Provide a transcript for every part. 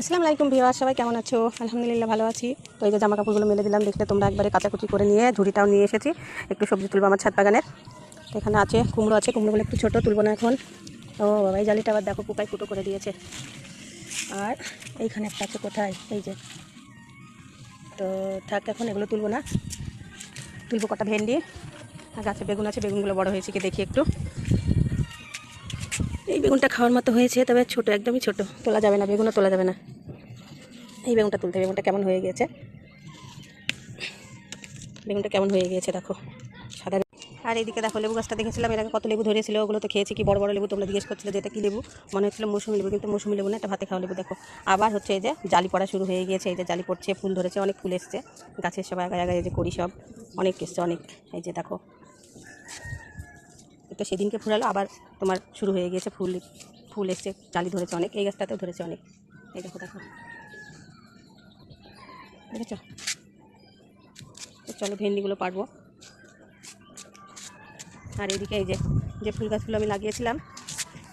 আসসালামু আলাইকুম ভিওয়ার সবাই কেমন আছো? আলহামদুলিল্লাহ ভালো আছি। তো এই যে জামা কাপড়গুলো মেলে দিলাম, দেখলে তোমরা একবারে কাচাকুচি করে নিয়ে ঝুড়িটাও নিয়ে এসেছি। একটু সবজি তুলবো আমার ছাদ বাগানের। তো এখানে আছে কুমড়ো আছে, কুমড়োগুলো একটু ছোটো তুলবো না এখন। ও বাবা, এই জালিটা আবার দেখো পোকায় ফুটো করে দিয়েছে। আর এইখানে একটা আছে কোথায়? এই যে। তো থাক, এখন এগুলো তুলবো না। তুলবো কটা ভেন্ডি। আর গাছে বেগুন আছে, বেগুনগুলো বড় হয়েছে কি দেখি একটু। এই বেগুনটা খাওয়ার মতো হয়েছে, তবে ছোট, একদমই ছোট। তোলা যাবে না, বেগুনও তোলা যাবে না। এই বেগুনটা তুলতে, বেগুনটা কেমন হয়ে গিয়েছে? বেগুনটা কেমন হয়ে গিয়েছে, দেখো। সাদা আর এইদিকে দেখো, লেবু গাছটা দেখেছিলাম, এর আগে কত লেবু ধরেছিল, ওগুলো তো খেয়েছি কি, বড় বড় লেবু তোমরা জিজ্ঞেস করছিলে যে এটা কি লেবু? মনে হচ্ছিল মৌসুমি লেবু, কিন্তু মৌসুমি লেবু না, এটা ভাতে খাওয়া লেবু, দেখো। আবার হচ্ছে এই যে জালি পড়া শুরু হয়ে গিয়েছে, এই যে জালি পড়ছে, ফুল ধরেছে, অনেক ফুল এসছে। গাছের সব আগায় আগায় যে করি সব, অনেক এসছে, অনেক। এই যে দেখো তো সেদিনকে ফুরালো, আবার তোমার শুরু হয়ে গিয়েছে ফুল ফুল এসছে, জালি ধরেছে অনেক, এই গাছটাতেও ধরেছে অনেক। এই দেখো দেখো। দেখেছ? চলো ভেন্ডিগুলো পারব আর এদিকে এই যে যে ফুল গাছগুলো আমি লাগিয়েছিলাম,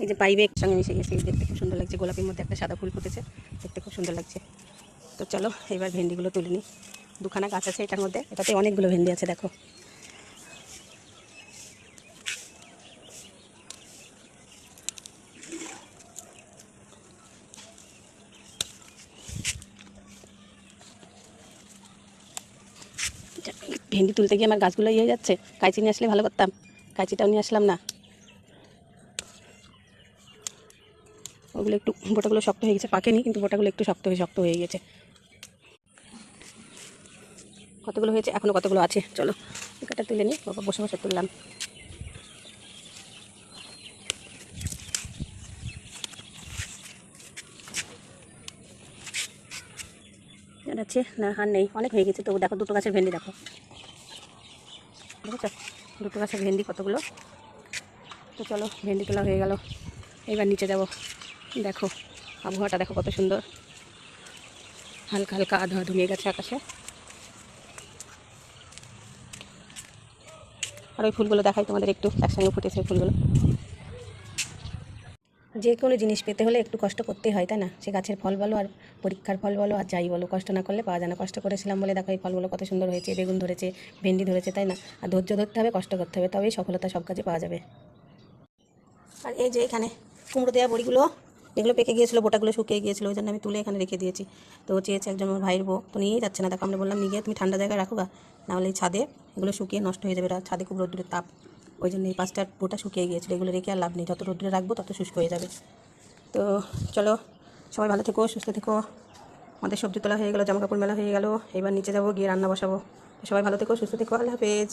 এই যে পাইবে সঙ্গে মিশে গেছে দেখতে খুব সুন্দর লাগছে, গোলাপের মধ্যে একটা সাদা ফুল ফুটেছে, দেখতে খুব সুন্দর লাগছে। তো চলো, এবার ভেন্ডিগুলো তুলে নিই। দুখানা গাছ আছে এটার মধ্যে, এটাতে অনেকগুলো ভেন্ডি আছে, দেখো। ভেন্ডি তুলতে গিয়ে আমার গাছগুলো ইয়ে যাচ্ছে। কাঁচি নিয়ে আসলে ভালো করতাম। কাঁচিটাও নিয়ে আসলাম না। ওগুলো একটু বোটাগুলো শক্ত হয়ে গেছে, পাকেনি, কিন্তু বোটাগুলো একটু শক্ত হয়ে শক্ত হয়ে গেছে। কতগুলো হয়েছে? এখনও কতগুলো আছে? চলো টিকাটা তুলে নিই। বসে বসে তুললাম। আছে না, আর নেই। অনেক হয়ে গেছে। তবু দেখো, দুটো গাছের ভেন্ডি দেখো। দেখেছ দুটো গাছের ভেন্ডি কতগুলো? তো চলো, ভেন্ডি তোলা হয়ে গেল। এবার নিচে যাব। দেখো, আবহাওয়াটা দেখো কত সুন্দর। হালকা হালকা আধা ধুমিয়ে গেছে আকাশে। আর ওই ফুলগুলো দেখাই তোমাদের একটু। একসঙ্গে ফুটেছে ফুলগুলো। যে কোনো জিনিস পেতে হলে একটু কষ্ট করতেই হয়, তাই না? সে গাছের ফল বলো আর পরীক্ষার ফল বলো আর যাই বলো, কষ্ট না করলে পাওয়া যায় না। কষ্ট করেছিলাম বলে দেখো এই ফলগুলো কত সুন্দর হয়েছে, বেগুন ধরেছে, ভেন্ডি ধরেছে, তাই না? আর ধৈর্য ধরতে হবে, কষ্ট করতে হবে, তবেই সফলতা সব কাজে পাওয়া যাবে। আর এই যে এখানে কুমড়ো দেওয়া বড়িগুলো, এগুলো পেকে গিয়েছিল, বোটাগুলো শুকিয়ে গিয়েছিল, ওই জন্য আমি তুলে এখানে রেখে দিয়েছি। তো চেয়েছে একজন আমার ভাইয়ের বউ, তো নিয়েই যাচ্ছে না। দেখো আমরা বললাম, নিয়ে তুমি ঠান্ডা জায়গায় রাখো গা নাহলে এই ছাদে এগুলো শুকিয়ে নষ্ট হয়ে যাবে ছাদে খুব রোদ্দুরের তাপ। ওই জন্য এই পাঁচটা বোটা শুকিয়ে গিয়েছিল, এগুলো রেখে আর লাভ নেই। যত রোদ্রে রাখব তত শুষ্ক হয়ে যাবে। তো চলো, সবাই ভালো থেকো, সুস্থ থেকো। আমাদের সবজি তোলা হয়ে গেলো জামা কাপড় মেলা হয়ে গেলো। এবার নিচে যাব, গিয়ে রান্না বসাবো। সবাই ভালো থেকো, সুস্থ থেকো, আল্লাহ হাফেজ।